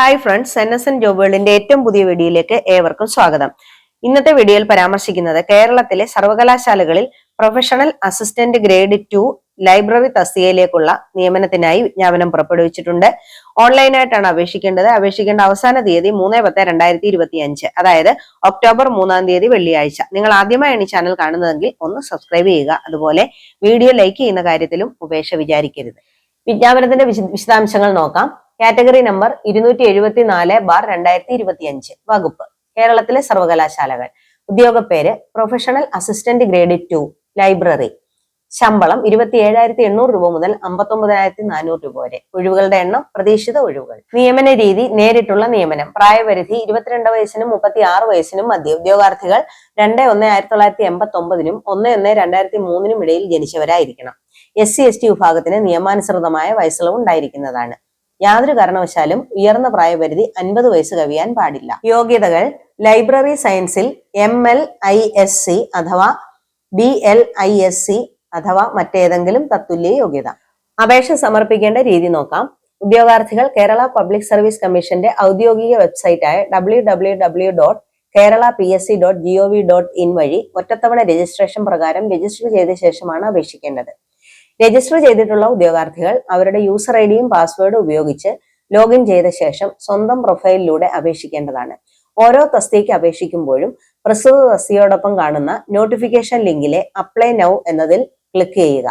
Hi friends N S N job വേൾഡിന്റെ ഏറ്റവും പുതിയ വീഡിയോയിലേക്ക് ഏവർക്കും സ്വാഗതം. ഇന്നത്തെ വീഡിയോയിൽ പരാമർശിക്കുന്നത് കേരളത്തിലെ സർവകലാശാലകളിൽ professional assistant grade two library തസ്തികയിലേക്കുള്ള നിയമനത്തിനായി വിജ്ഞാപനം പുറപ്പെടുവിച്ചിട്ടുണ്ട്. ഓൺലൈനായിട്ടാണ് അപേക്ഷിക്കേണ്ടത്. അപേക്ഷിക്കേണ്ട അവസാന തീയതി മൂന്ന് പത്ത് രണ്ടായിരത്തി ഇരുപത്തി അഞ്ച് അതായത് ഒക്ടോബർ മൂന്നാം തീയതി വെള്ളിയാഴ്ച. നിങ്ങൾ ആദ്യമായാണ് ഈ ചാനൽ കാണുന്നതെങ്കിൽ ഒന്ന് സബ്സ്ക്രൈബ് ചെയ്യുക. അതുപോലെ വീഡിയോ ലൈക്ക് ചെയ്യുന്ന കാര്യത്തിലും ഉപേക്ഷ വിചാരിക്കരുത്. വിജ്ഞാപനത്തിന്റെ വിശദാംശങ്ങൾ നോക്കാം. കാറ്റഗറി നമ്പർ ഇരുന്നൂറ്റി എഴുപത്തി നാല് ബാർ രണ്ടായിരത്തി ഇരുപത്തി അഞ്ച് വകുപ്പ്. കേരളത്തിലെ സർവകലാശാലകൾ. ഉദ്യോഗപ്പേര് professional assistant grade two library ശമ്പളം ഇരുപത്തി ഏഴായിരത്തി എണ്ണൂറ് രൂപ മുതൽ അമ്പത്തി ഒമ്പതിനായിരത്തി നാനൂറ് രൂപ വരെ. ഒഴിവുകളുടെ എണ്ണം പ്രതീക്ഷിത ഒഴിവുകൾ. നിയമന രീതി നേരിട്ടുള്ള നിയമനം. പ്രായപരിധി ഇരുപത്തിരണ്ട് വയസ്സിനും മുപ്പത്തി ആറ് വയസ്സിനും മധ്യ. ഉദ്യോഗാർത്ഥികൾ രണ്ട് ഒന്ന് ആയിരത്തി തൊള്ളായിരത്തി എൺപത്തി ഒമ്പതിനും ഒന്ന് ഒന്ന് രണ്ടായിരത്തി മൂന്നിനും ഇടയിൽ ജനിച്ചവരായിരിക്കണം. എസ് സി എസ് ടി വിഭാഗത്തിന് നിയമാനുസൃതമായ വയസ്സിളവ് ഉണ്ടായിരിക്കുന്നതാണ്. യാതൊരു കാരണവശാലും ഉയർന്ന പ്രായപരിധി അൻപത് വയസ്സ് കവിയാൻ പാടില്ല. യോഗ്യതകൾ ലൈബ്രറി സയൻസിൽ M L I S C അഥവാ B L I S C അഥവാ മറ്റേതെങ്കിലും തത്തുല്യ യോഗ്യത. അപേക്ഷ സമർപ്പിക്കേണ്ട രീതി നോക്കാം. ഉദ്യോഗാർത്ഥികൾ കേരള പബ്ലിക് സർവീസ് കമ്മീഷന്റെ ഔദ്യോഗിക വെബ്സൈറ്റായ W W W dot Kerala P S C dot G O V dot in വഴി ഒറ്റത്തവണ രജിസ്ട്രേഷൻ പ്രകാരം രജിസ്റ്റർ ചെയ്ത ശേഷമാണ് അപേക്ഷിക്കേണ്ടത്. രജിസ്റ്റർ ചെയ്തിട്ടുള്ള ഉദ്യോഗാർത്ഥികൾ അവരുടെ യൂസർ ഐ ഡിയും പാസ്വേഡും ഉപയോഗിച്ച് ലോഗിൻ ചെയ്ത ശേഷം സ്വന്തം പ്രൊഫൈലിലൂടെ അപേക്ഷിക്കേണ്ടതാണ്. ഓരോ തസ്തിക്ക് അപേക്ഷിക്കുമ്പോഴും പ്രസ്തുത തസ്തിയോടൊപ്പം കാണുന്ന നോട്ടിഫിക്കേഷൻ ലിങ്കിലെ അപ്ലൈ നൗ എന്നതിൽ ക്ലിക്ക് ചെയ്യുക.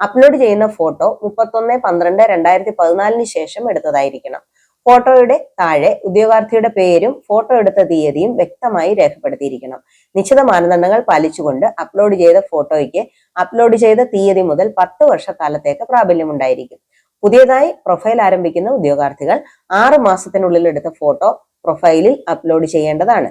അപ്ലോഡ് ചെയ്യുന്ന ഫോട്ടോ മുപ്പത്തൊന്ന് പന്ത്രണ്ട് രണ്ടായിരത്തി പതിനാലിന് ശേഷം എടുത്തതായിരിക്കണം. ഫോട്ടോയുടെ താഴെ ഉദ്യോഗാർത്ഥിയുടെ പേരും ഫോട്ടോ എടുത്ത തീയതിയും വ്യക്തമായി രേഖപ്പെടുത്തിയിരിക്കണം. നിശ്ചിത മാനദണ്ഡങ്ങൾ പാലിച്ചുകൊണ്ട് അപ്ലോഡ് ചെയ്ത ഫോട്ടോയ്ക്ക് അപ്ലോഡ് ചെയ്ത തീയതി മുതൽ പത്ത് വർഷക്കാലത്തേക്ക് പ്രാബല്യമുണ്ടായിരിക്കും. പുതിയതായി പ്രൊഫൈൽ ആരംഭിക്കുന്ന ഉദ്യോഗാർത്ഥികൾ ആറു മാസത്തിനുള്ളിൽ എടുത്ത ഫോട്ടോ പ്രൊഫൈലിൽ അപ്ലോഡ് ചെയ്യേണ്ടതാണ്.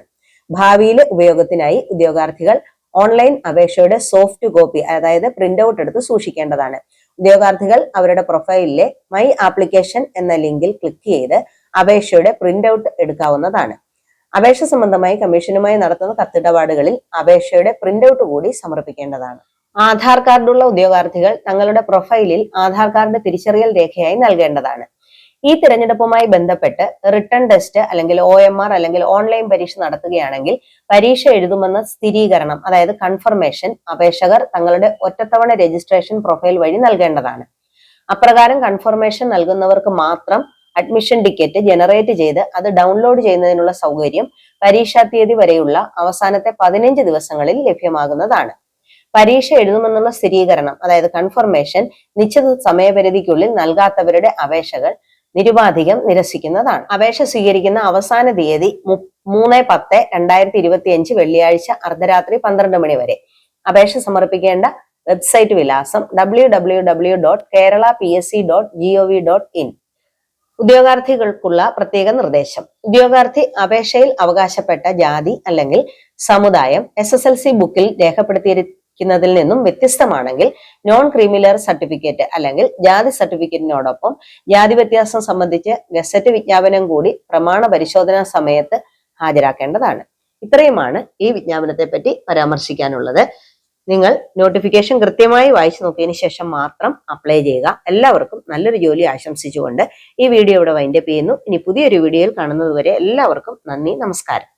ഭാവിയിലെ ഉപയോഗത്തിനായി ഉദ്യോഗാർത്ഥികൾ ഓൺലൈൻ അപേക്ഷയുടെ സോഫ്റ്റ് കോപ്പി അതായത് പ്രിന്റ് ഔട്ട് എടുത്ത് സൂക്ഷിക്കേണ്ടതാണ്. ഉദ്യോഗാർത്ഥികൾ അവരുടെ പ്രൊഫൈലിലെ മൈ ആപ്ലിക്കേഷൻ എന്ന ലിങ്കിൽ ക്ലിക്ക് ചെയ്ത് അപേക്ഷയുടെ പ്രിന്റ് ഔട്ട് എടുക്കാവുന്നതാണ്. അപേക്ഷ സംബന്ധമായി കമ്മീഷനുമായി നടത്തുന്ന കത്തിടപാടുകളിൽ അപേക്ഷയുടെ പ്രിന്റ് ഔട്ട് കൂടി സമർപ്പിക്കേണ്ടതാണ്. ആധാർ കാർഡുള്ള ഉദ്യോഗാർത്ഥികൾ തങ്ങളുടെ പ്രൊഫൈലിൽ ആധാർ കാർഡ് തിരിച്ചറിയൽ രേഖയായി നൽകേണ്ടതാണ്. ഈ തിരഞ്ഞെടുപ്പുമായി ബന്ധപ്പെട്ട് റിട്ടേൺ ടെസ്റ്റ് അല്ലെങ്കിൽ ഒ എം ആർ അല്ലെങ്കിൽ ഓൺലൈൻ പരീക്ഷ നടത്തുകയാണെങ്കിൽ പരീക്ഷ എഴുതുമെന്ന സ്ഥിരീകരണം അതായത് കൺഫർമേഷൻ അപേക്ഷകർ തങ്ങളുടെ ഒറ്റത്തവണ രജിസ്ട്രേഷൻ പ്രൊഫൈൽ വഴി നൽകേണ്ടതാണ്. അപ്രകാരം കൺഫർമേഷൻ നൽകുന്നവർക്ക് മാത്രം അഡ്മിഷൻ ടിക്കറ്റ് ജനറേറ്റ് ചെയ്ത് അത് ഡൗൺലോഡ് ചെയ്യുന്നതിനുള്ള സൗകര്യം പരീക്ഷാ തീയതി വരെയുള്ള അവസാനത്തെ പതിനഞ്ച് ദിവസങ്ങളിൽ ലഭ്യമാകുന്നതാണ്. പരീക്ഷ എഴുതുമെന്നുള്ള സ്ഥിരീകരണം അതായത് കൺഫർമേഷൻ നിശ്ചിത സമയപരിധിക്കുള്ളിൽ നൽകാത്തവരുടെ അപേക്ഷകൾ നിരുപാധികം നിരസിക്കുന്നതാണ്. അപേക്ഷ സ്വീകരിക്കുന്ന അവസാന തീയതി മൂന്ന് പത്ത് രണ്ടായിരത്തി ഇരുപത്തി അഞ്ച് വെള്ളിയാഴ്ച അർദ്ധരാത്രി പന്ത്രണ്ട് മണി വരെ. അപേക്ഷ സമർപ്പിക്കേണ്ട വെബ്സൈറ്റ് വിലാസം W W W dot Kerala P S C dot G O V dot in. ഉദ്യോഗാർത്ഥികൾക്കുള്ള പ്രത്യേക നിർദ്ദേശം. ഉദ്യോഗാർത്ഥി അപേക്ഷയിൽ അവകാശപ്പെട്ട ജാതി അല്ലെങ്കിൽ സമുദായം എസ് എസ് എൽ സി ബുക്കിൽ രേഖപ്പെടുത്തിയിരിക്കുന്നതിൽ നിന്നും വ്യത്യസ്തമാണെങ്കിൽ നോൺ ക്രീമിലർ സർട്ടിഫിക്കറ്റ് അല്ലെങ്കിൽ ജാതി സർട്ടിഫിക്കറ്റിനോടൊപ്പം ജാതി വ്യത്യാസം സംബന്ധിച്ച് ഗസറ്റ് വിജ്ഞാപനം കൂടി പ്രമാണ പരിശോധനാ സമയത്ത് ഹാജരാക്കേണ്ടതാണ്. ഇത്രയുമാണ് ഈ വിജ്ഞാപനത്തെ പറ്റി പരാമർശിക്കാനുള്ളത്. നിങ്ങൾ നോട്ടിഫിക്കേഷൻ കൃത്യമായി വായിച്ചു നോക്കിയതിന് ശേഷം മാത്രം അപ്ലൈ ചെയ്യുക. എല്ലാവർക്കും നല്ലൊരു ജോലി ആശംസിച്ചുകൊണ്ട് ഈ വീഡിയോ ഇവിടെ വൈൻഡപ്പ് ചെയ്യുന്നു. ഇനി പുതിയൊരു വീഡിയോയിൽ കാണുന്നതുവരെ എല്ലാവർക്കും നന്ദി നമസ്കാരം.